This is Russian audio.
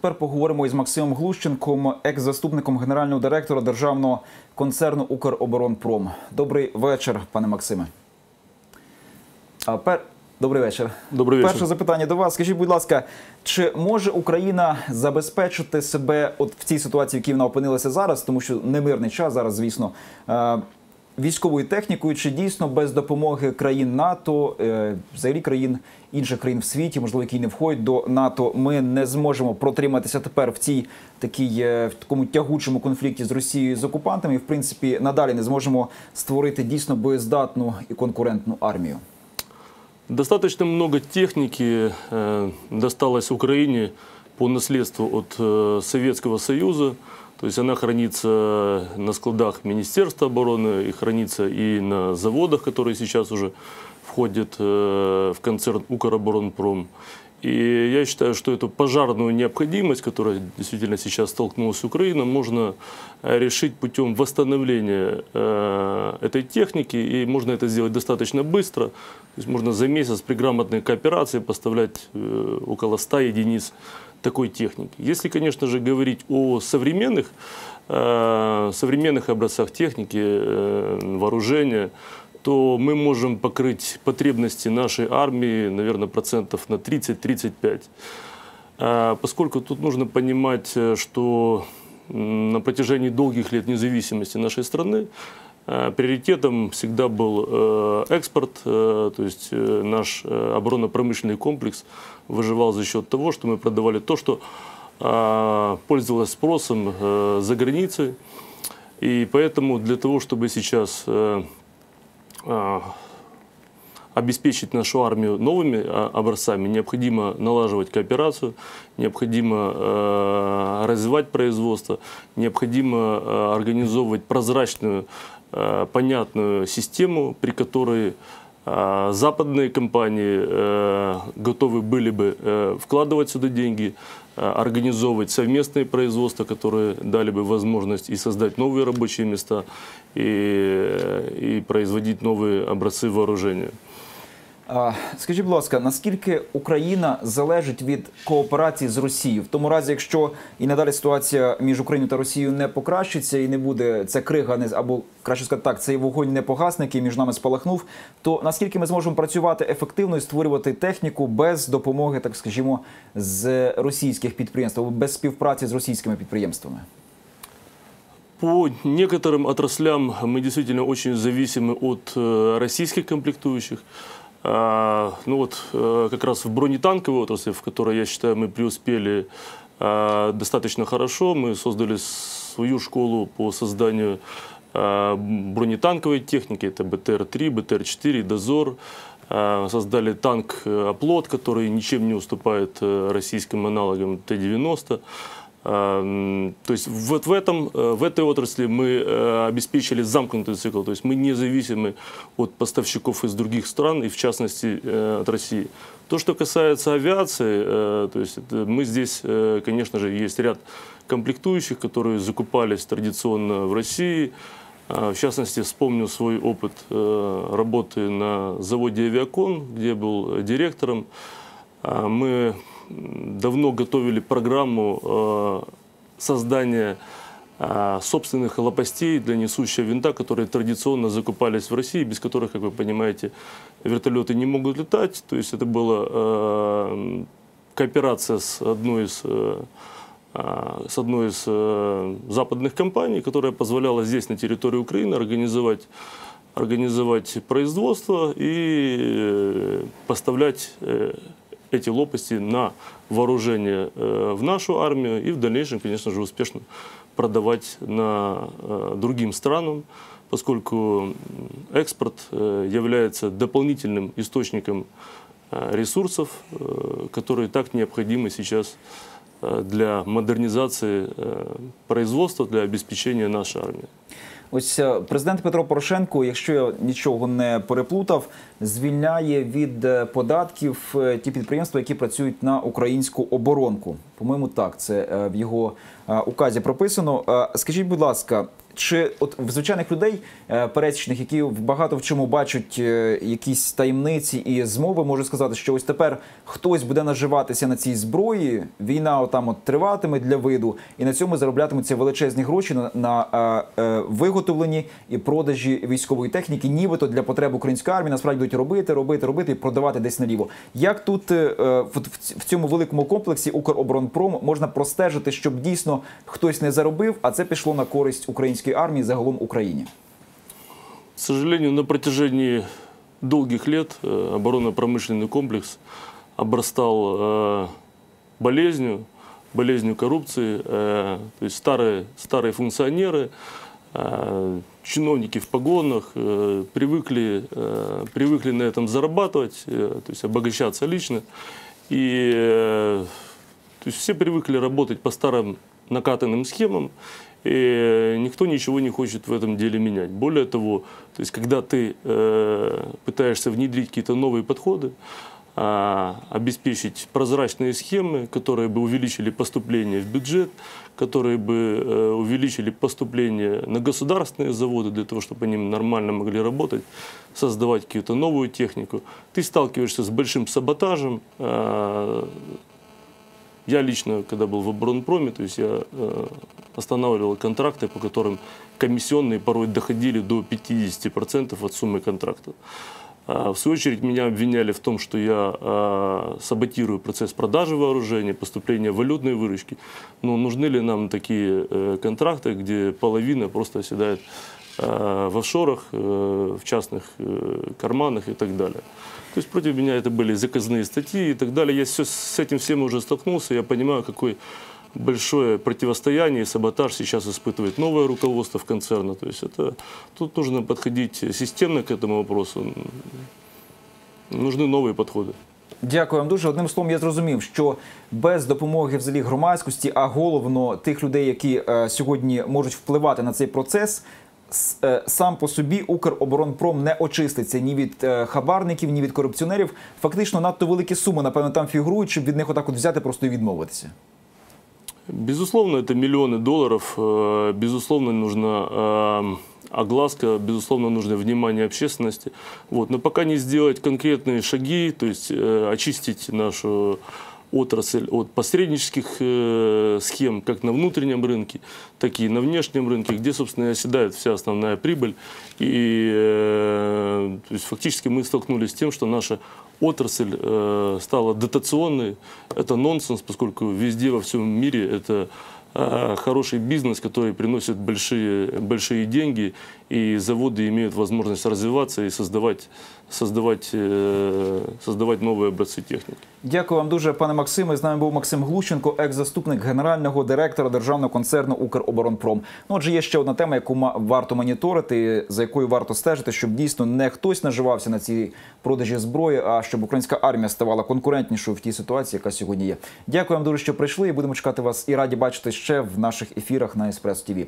Тепер поговоримо із Максимом Глущенком, екс-заступником генерального директора державного концерну Укроборонпром. Добрий вечір, пане Максиме. А, пер... Добрий вечір. Добрий вечір. Перше запитання до вас. Скажіть, будь ласка, чи може Україна забезпечити себе от в цій ситуації, в якій вона опинилася зараз, тому що немирний час зараз, звісно, е, військовою технікою, чи дійсно без допомоги країн НАТО, е, взагалі країн інших країн в світі, можливо, які не входять до НАТО, ми не зможемо протриматися тепер в цій такій е, в такому тягучому конфлікті з Росією з окупантами, і в принципі надалі не зможемо створити дійсно боєздатну і конкурентну армію. Достаточно много техники э, досталось Украине по наследству от Советского Союза. То есть она хранится на складах Министерства обороны и хранится и на заводах, которые сейчас уже входят э, в концерн Укроборонпром. И я считаю, что эту пожарную необходимость, которая действительно сейчас столкнулась с Украиной, можно э, решить путем восстановления э, этой техники. И можно это сделать достаточно быстро. То есть можно за месяц при грамотной кооперации поставлять около 100 единиц такой техники. Если, конечно же, говорить о современных, э, современных образцах техники, э, вооружения, то мы можем покрыть потребности нашей армии, наверное, процентов на 30-35. А, Поскольку тут нужно понимать, э, что на протяжении долгих лет независимости нашей страны э, приоритетом всегда был э, экспорт, э, то есть э, наш э, оборонно-промышленный комплекс выживал за счет того, что мы продавали то, что э, пользовалось спросом э, за границей. И поэтому для того, чтобы сейчас э, обеспечить нашу армию новыми образцами, необходимо налаживать кооперацию, необходимо э, развивать производство, необходимо э, организовывать прозрачную, э, понятную систему, при которой э, западные компании э, готовы были бы э, вкладывать сюда деньги, э, организовывать совместные производства, которые дали бы возможность и создать новые рабочие места, и, и производить новые образцы вооружения. А, Скажіть, будь ласка, наскільки Україна залежить від кооперації з Росією? В тому разі, якщо і надалі ситуація між Україною та Росією не покращиться і не буде ця крига, не або краще сказати так, цей вогонь не погасне, який між нами спалахнув, то наскільки ми зможемо працювати ефективно і створювати техніку без допомоги, так скажімо, з російських підприємств або без співпраці з російськими підприємствами? По некоторым отраслям мы действительно очень зависимы от э, российских комплектующих. А, Ну вот э, как раз в бронетанковой отрасли, в которой, я считаю, мы преуспели а, достаточно хорошо. Мы создали свою школу по созданию а, бронетанковой техники. Это БТР-3, БТР-4, Дозор. Создали танк э, «Оплот», который ничем не уступает э, российским аналогам Т-90. То есть вот в, этом, э, в этой отрасли мы э, обеспечили замкнутый цикл, то есть мы не зависимы от поставщиков из других стран и в частности э, от России. То, что касается авиации, то есть мы здесь, конечно же, есть ряд комплектующих, которые закупались традиционно в России. А, В частности, вспомню свой опыт работы на заводе «Авиакон», где был директором. А, Мы давно готовили программу э, создания а, собственных лопастей для несущего винта, которые традиционно закупались в России, без которых, как вы понимаете, вертолеты не могут летать. То есть это была э, кооперация с одной из э, а, с одной из западных компаний, которая позволяла здесь, на территории Украины, организовать, организовать производство и поставлять эти лопасти на вооружение э, в нашу армию и в дальнейшем, конечно же, успешно продавать на э, другим странам, поскольку экспорт э, является дополнительным источником ресурсов, которые так необходимы сейчас для модернизации производства, для обеспечения нашей армии. Ось е, президент Петро Порошенко, якщо я нічого не переплутав, звільняє від е, податків е, ті підприємства, які працюють на українську оборонку. По-моєму, так це в його указі прописано. Скажіть, будь ласка, чи от в звичайних людей е, пересічних, які багато в чому бачать е, якісь таємниці і змови, можу сказати, що ось тепер хтось буде наживатися на цій зброї, війна отам от триватиме для виду, і на цьому зароблятимуться величезні гроші на, на е, е, виготовленні і продажі військової техніки, нібито для потреб української армії насправді будуть робити, робити, робити і продавати десь наліво. Як тут е, е, в в цьому великому комплексі Укроборонпром можна простежити, щоб дійсно хтось не заробив, а це пішло на користь української армії загалом Україні? К сожалению, на протяжении долгих лет э, оборонно-промышленный комплекс обрастал э, болезнью, болезнью коррупции. э, То есть старые, старые функционеры, э, чиновники в погонах э, привыкли, э, привыкли на этом зарабатывать, э, то есть обогащаться лично. И э, то есть все привыкли работать по старым накатанным схемам, и никто ничего не хочет в этом деле менять. Более того, то есть когда ты э, пытаешься внедрить какие-то новые подходы, а, обеспечить прозрачные схемы, которые бы увеличили поступление в бюджет, которые бы э, увеличили поступление на государственные заводы для того, чтобы они нормально могли работать, создавать какую-то новую технику. Ты сталкиваешься с большим саботажем, э, я лично, когда был в оборонпроме, то есть я э, останавливал контракты, по которым комиссионные порой доходили до 50% от суммы контракта. А, В свою очередь меня обвиняли в том, что я э, саботирую процесс продажи вооружения, поступления валютной выручки. Но нужны ли нам такие э, контракты, где половина просто оседает в офшорах, э, в частных э, карманах и так далее. То есть против меня это были заказные статьи и так далее. Я всё- с этим всем уже столкнулся, я понимаю, какой большое противостояние и саботаж сейчас испытывает новое руководство в концерна. То есть это, тут нужно подходить системно к этому вопросу. Нужны новые подходы. Дякую вам дуже. Одним словом, я зрозумів, що без допомоги взагалі громадськості, а головно тих людей, які е, сьогодні можуть впливати на цей процес. с- е, Сам по собі Укроборонпром не очиститься ні від е, хабарників, ні від корупціонерів. Фактично надто великі суми, напевно, там фігурують, щоб від них отак от взяти просто і відмовитися. Безусловно, это миллионы долларов. Э, Безусловно, нужна э, огласка, безусловно, нужно внимание общественности. Вот. Но пока не сделать конкретные шаги, то есть э, очистить нашу отрасль от посреднических э, схем, как на внутреннем рынке, так и на внешнем рынке, где, собственно, и оседает вся основная прибыль. И э, то есть, фактически мы столкнулись с тем, что наша отрасль э, стала дотационной. Это нонсенс, поскольку везде во всем мире это э, хороший бизнес, который приносит большие, большие деньги, и заводы имеют возможность развиваться и создавать, создавать, э, создавать новые образцы техники. Дякую вам дуже, пане Максиме. З нами був Максим Глущенко, екс-заступник генерального директора державного концерну Укроборонпром. Ну, отже, є ще одна тема, яку варто моніторити, за якою варто стежити, щоб дійсно не хтось наживався на цій продажі зброї, а щоб українська армія ставала конкурентнішою в тій ситуації, яка сьогодні є. Дякую вам дуже, що прийшли. Будемо чекати вас і раді бачити ще в наших ефірах на Еспрес ТІВІ.